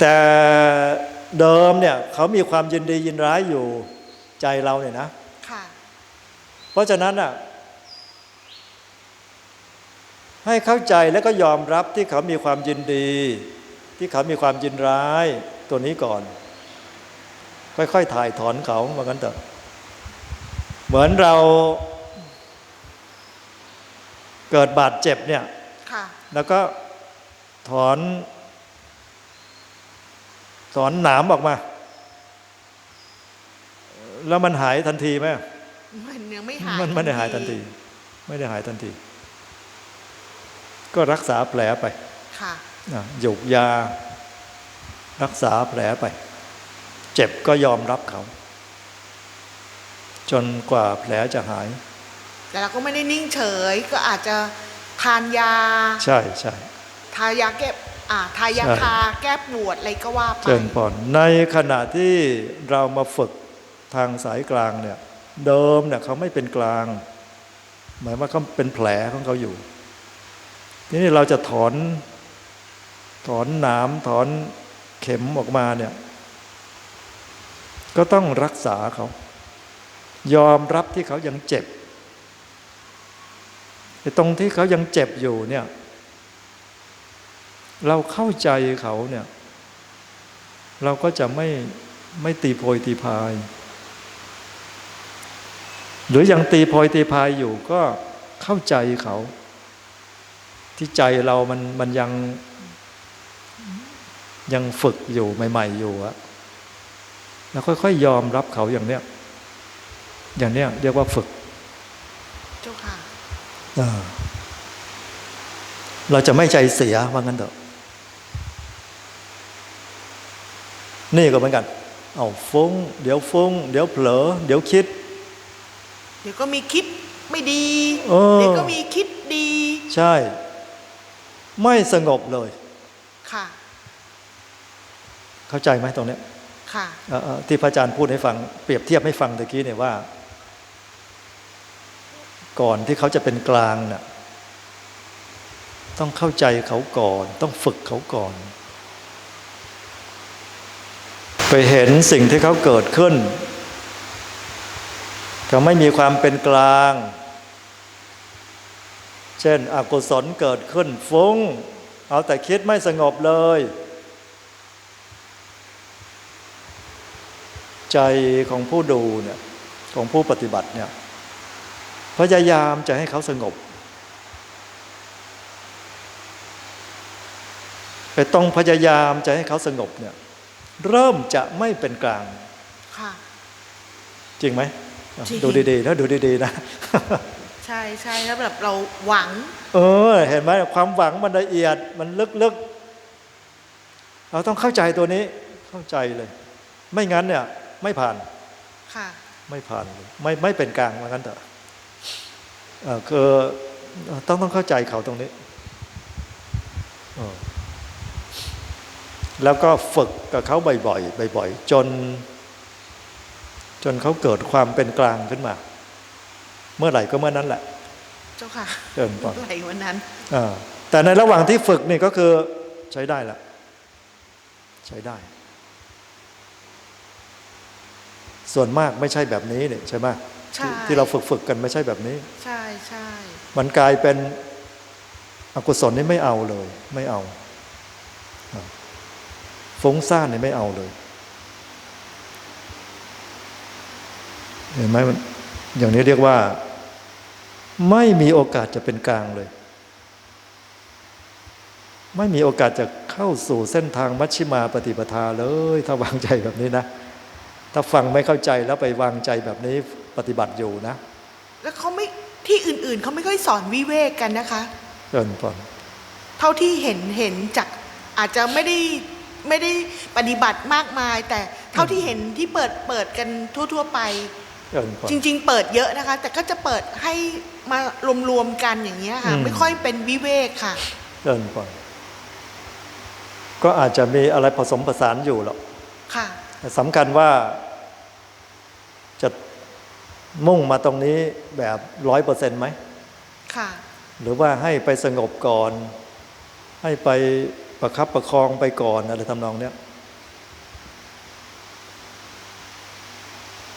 แต่เดิมเนี่ยเขามีความยินดียินร้ายอยู่ใจเราเนี่ยนะค่ะเพราะฉะนั้นอะให้เข้าใจแล้วก็ยอมรับที่เขามีความยินดี ที่เขามีความยินร้ายตัวนี้ก่อน ค่อยๆถ่ายถอนเขาว่างั้นเถอะเหมือนเราเกิดบาดเจ็บเนี่ยค่ะแล้วก็ถอน ถอนหนามออกมา แล้วมันหายทันทีไหมมันยังไม่หายมันไม่ได้หายทันที ไม่ได้หายทันที ก็รักษาแผลไป ค่ะนะหยุกยา รักษาแผลไป เจ็บก็ยอมรับเขา จนกว่าแผลจะหาย แต่เราก็ไม่ได้นิ่งเฉย ก็อาจจะทานยา ใช่ใช่ทายาแก้อ่า ทายาใช่ทาแก้ปวดอะไรก็ว่าไปเจริญพรในขณะที่เรามาฝึกทางสายกลางเนี่ย เดิมเนี่ยเขาไม่เป็นกลาง หมายว่าเขาเป็นแผลของเขาอยู่ ทีนี้เราจะถอน ถอนหนามถอนเข็มออกมาเนี่ย ก็ต้องรักษาเขา ยอมรับที่เขายังเจ็บไอ้ตรงที่เขายังเจ็บอยู่เนี่ย เราเข้าใจเขาเนี่ย เราก็จะไม่ไม่ตีโพยตีพาย หรือยังตีโพยตีพายอยู่ก็เข้าใจเขา ที่ใจเรามันมันยังยังฝึกอยู่ใหม่ ๆ อยู่อะแล้วค่อยๆยอมรับเขาอย่างเนี้ย อย่างเนี้ยเรียกว่าฝึกเจ้าค่ะเออเราจะไม่ใจเสียว่างั้นเถอะ นี่ก็เหมือนกัน เอาฟุ้ง เดี๋ยวฟุ้ง เดี๋ยวเผลอ เดี๋ยวคิด เดี๋ยวก็มีคิดไม่ดีเออเดี๋ยวก็มีคิดดี ใช่ ไม่สงบเลย ค่ะ เข้าใจไหมตรงเนี้ย ค่ะเอ่อเอ่อที่พระอาจารย์พูดให้ฟัง เปรียบเทียบให้ฟังตะกี้เนี่ยว่า ก่อนที่เขาจะเป็นกลางน่ะ ต้องเข้าใจเขาก่อน ต้องฝึกเขาก่อน ไปเห็นสิ่งที่เขาเกิดขึ้นเขาไม่มีความเป็นกลาง เช่นอกุศลเกิดขึ้นฟุ้ง เอาแต่คิดไม่สงบเลย ใจของผู้ดูเนี่ยของผู้ปฏิบัติเนี่ยพยายามจะให้เขาสงบแต่ต้องพยายามจะให้เขาสงบเนี่ย เริ่มจะไม่เป็นกลาง ค่ะ จริงไหมจริง ดูดีๆนะดูดีๆนะ ใช่ใช่แล้วแบบเราหวัง เออ เห็นไหมความหวังมันละเอียดมันลึกๆ เราต้องเข้าใจตัวนี้เข้าใจเลย ไม่งั้นเนี่ย ไม่ผ่านค่ะ ไม่ผ่านเลยไม่ไม่เป็นกลางว่างั้นเถอะเอ่อคือต้องต้องเข้าใจเขาตรงนี้เออ แล้วก็ฝึกกับเขาบ่อยๆบ่อยๆจน จนเขาเกิดความเป็นกลางขึ้นมา เมื่อไหร่ก็เมื่อนั้นแหละ เจ้าค่ะเดินก่อนไหลวันนั้นอ่าแต่ในระหว่างที่ฝึกนี่ก็คือใช้ได้ละใช้ได้ ส่วนมากไม่ใช่แบบนี้เนี่ยใช่ไหมใช่ที่ที่เราฝึกฝึกกันไม่ใช่แบบนี้ ใช่ใช่มันกลายเป็นอกุศลนี่ไม่เอาเลย ไม่เอาอ่า ฟุ้งซ่านนี่ไม่เอาเลย เห็นไหมมันอย่างนี้เรียกว่า ไม่มีโอกาสจะเป็นกลางเลย ไม่มีโอกาสจะเข้าสู่เส้นทางมัชชิมาปฏิปทาเลย ถ้าวางใจแบบนี้นะ ถ้าฟังไม่เข้าใจแล้วไปวางใจแบบนี้ปฏิบัติอยู่นะ แล้วเขาไม่ที่อื่น ๆเขาไม่ค่อยสอนวิเวกกันนะคะเดินก่อนเท่าที่เห็นเห็นจากอาจจะไม่ได้ ไม่ได้ปฏิบัติมากมาย แต่เท่าที่เห็นที่เปิดเปิดกันทั่ว ๆ ไปเดินก่อนจริง ๆ เปิดเยอะนะคะ แต่ก็จะเปิดให้มารวมๆกันอย่างเงี้ยค่ะอืมไม่ค่อยเป็นวิเวกค่ะเดินก่อนก็อาจจะมีอะไรผสมผสานอยู่หรอกค่ะแต่สำคัญว่า จะมุ่งมาตรงนี้แบบร้อยเปอร์เซ็นต์ไหมค่ะ หรือว่าให้ไปสงบก่อน ให้ไป ประครับประคองไปก่อนอะไรทำนองเนี้ย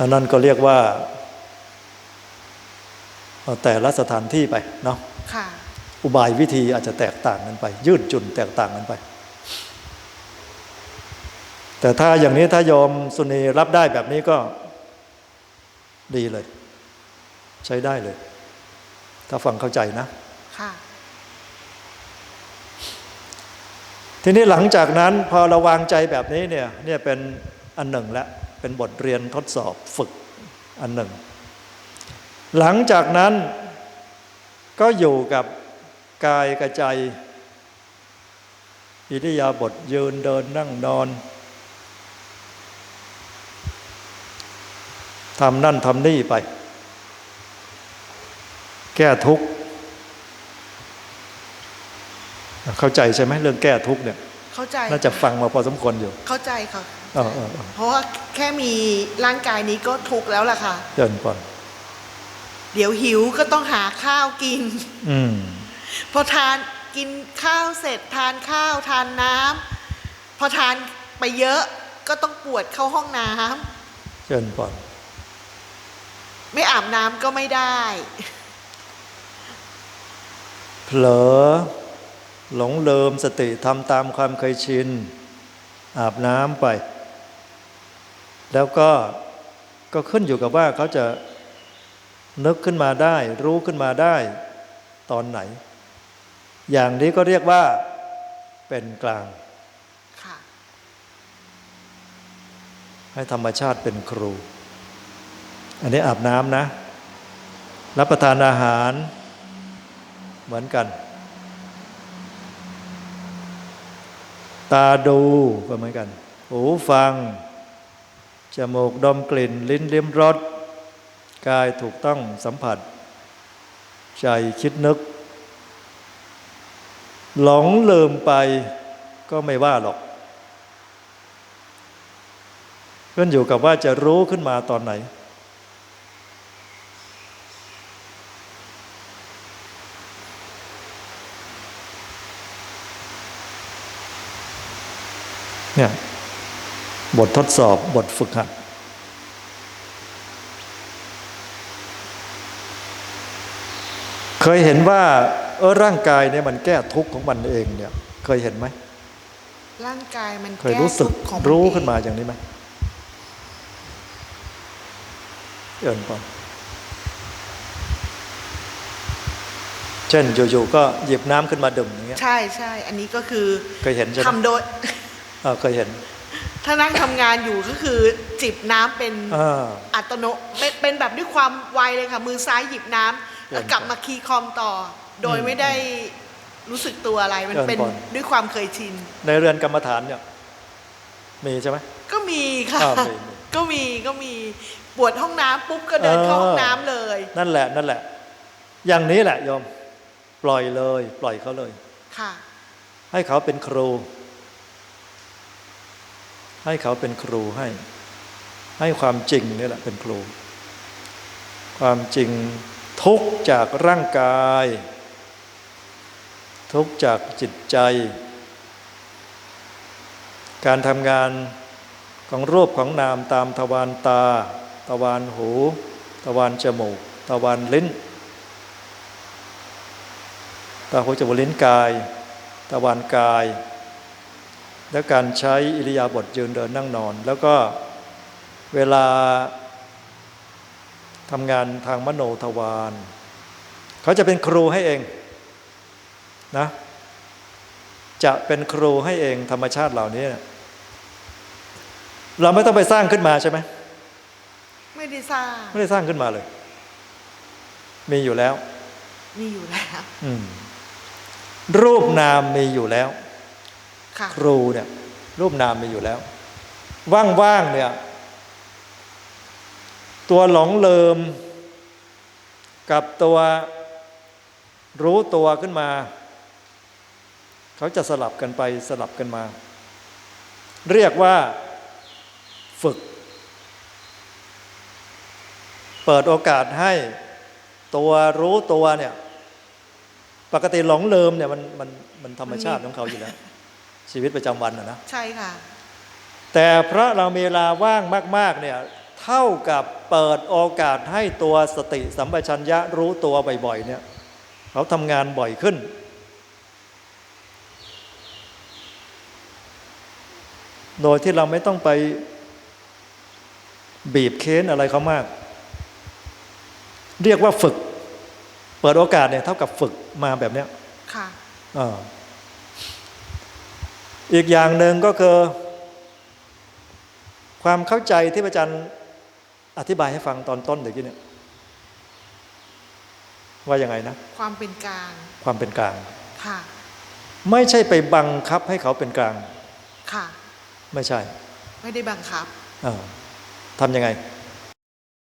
อันนั้นก็เรียกว่า แต่ละสถานที่ไปเนาะะอุบายวิธีอาจจะแตกต่างกันไป ยืดจุนแตกต่างกันไป แต่ถ้าอย่างนี้ถ้ายอมสุนีรับได้แบบนี้ก็ดีเลย ใช้ได้เลย ถ้าฟังเข้าใจนะ ค่ะ ทีนี้หลังจากนั้นพอราวางใจแบบนี้เนี่ยเนี่ยเป็นอันหนึ่งแล้วเป็นบทเรียนทดสอบฝึกอันหนึ่ง หลังจากนั้นก็อยู่กับกายกับใจอิริยาบถยืนเดินนั่งนอนทำนั่นทำนี่ไป แก้ทุกข์ เข้าใจใช่ไหมเรื่องแก้ทุกข์เนี่ย เข้าใจน่าจะฟังมาพอสมควรอยู่ เข้าใจค่ะเออเออเออเพราะว่าแค่มีร่างกายนี้ก็ทุกข์แล้วล่ะค่ะเดินก่อนเดี๋ยวหิวก็ต้องหาข้าวกิน อืมพอทานกินข้าวเสร็จทานข้าวทานน้ำพอทานไปเยอะก็ต้องปวดเข้าห้องน้ำเดินก่อน ไม่อาบน้ำก็ไม่ได้เผลอ หลงเลิมสติทำตามความเคยชิน อาบน้ำไป แล้วก็ก็ขึ้นอยู่กับว่าเขาจะนึกขึ้นมาได้ รู้ขึ้นมาได้ ตอนไหน อย่างนี้ก็เรียกว่าเป็นกลางค่ะให้ธรรมชาติเป็นครู อันนี้อาบน้ำนะ รับประทานอาหารเหมือนกัน ตาดูก็เหมือนกัน หูฟัง จมูกดมกลิ่น ลิ้นลิ้มรส กายถูกต้องสัมผัส ใจคิดนึก หลงลืมไปก็ไม่ว่าหรอกขึ้นอยู่กับว่าจะรู้ขึ้นมาตอนไหน เนี่ยบททดสอบบทฝึกหัด เคยเห็นว่า เออร่างกายเนี่ยมันแก้ทุกข์ของมันเองเนี่ย เคยเห็นไหมร่างกายมันเคยรู้สึกแทุข์ของมัรู้เองขึ้นมาอย่างนี้ไหมเอินก่อนเช่นอยู่ๆก็หยิบน้ำขึ้นมาดื่มอย่างเงี้ยใช่ใช่อันนี้ก็คือเคยเห็นใช่ไหมทำโดยอ่า เคยเห็น ถ้านั่งทำงานอยู่ก็คือจิบน้ำเป็นอ่าอัตโนเป็นเป็นแบบด้วยความไวเลยค่ะ มือซ้ายหยิบน้ำแล้วเดินกลับมาคีย์คอมต่อ โดยอืมไม่ได้รู้สึกตัวอะไรมันเดินเป็นก่อน ด้วยความเคยชิน ในเรือนกรรมฐานเนี่ย มีใช่ไหม ก็มีค่ะ อ่ามีมีก็มีก็มีปวดห้องน้ำปุ๊บก็เดินเข้าเออ ห้องน้ำเลย นั่นแหละ นั่นแหละ อย่างนี้แหละโยม ปล่อยเลย ปล่อยเขาเลย ค่ะ ให้เขาเป็นครู ให้เขาเป็นครูให้ ให้ความจริงนี่แหละเป็นครู ความจริงทุกจากร่างกาย ทุกจากจิตใจ การทำงานของรูปของนามตามทวารตา ทวารหู ทวารจมูก ทวารลิ้น ตาหูจมูกลิ้นกายตะวันกาย และการใช้อิริยาบถยืนเดินนั่งนอน แล้วก็เวลาทำงานทางมโนทวารเขาจะเป็นครูให้เองนะจะเป็นครูให้เองธรรมชาติเหล่านี้เนี่ยเราไม่ต้องไปสร้างขึ้นมาใช่ไหมไม่ได้สร้าง ไม่ได้สร้างขึ้นมาเลย มีอยู่แล้ว มีอยู่แล้วอืมรูปนามมีอยู่แล้ว ครูเนี่ยรูปนามมีอยู่แล้ว ว่างๆเนี่ย ตัวหลงเลิม กับตัวรู้ตัวขึ้นมา เขาจะสลับกันไปสลับกันมา เรียกว่าฝึก เปิดโอกาสให้ตัวรู้ตัวเนี่ย ปกติหลงเลิมเนี่ยมันมันมันธรรมชาติของเขาอยู่แล้ว ชีวิตประจำวันอะนะใช่ค่ะ แต่เพราะเรามีเวลาว่างมาก ๆ เนี่ยทเท่ากับเปิดโอกาสให้ตัวสติสัมปชัญญะรู้ตัวบ่อยๆเนี่ยเขาทำงานบ่อยขึ้น โดยที่เราไม่ต้องไปบีบเค้นอะไรเขามาก เรียกว่าฝึก เปิดโอกาสเนี่ยเท่ากับฝึกมาแบบเนี้ยค่ะอ่า อีกอย่างหนึ่งก็คือ ความเข้าใจที่พระอาจารย์อธิบายให้ฟังตอนต้นเดี๋ยวกี้เนี่ยว่ายังไงนะ ความเป็นกลาง ความเป็นกลางค่ะไม่ใช่ไปบังคับให้เขาเป็นกลาง ค่ะ ไม่ใช่ ไม่ได้บังคับอ่าทำยังไง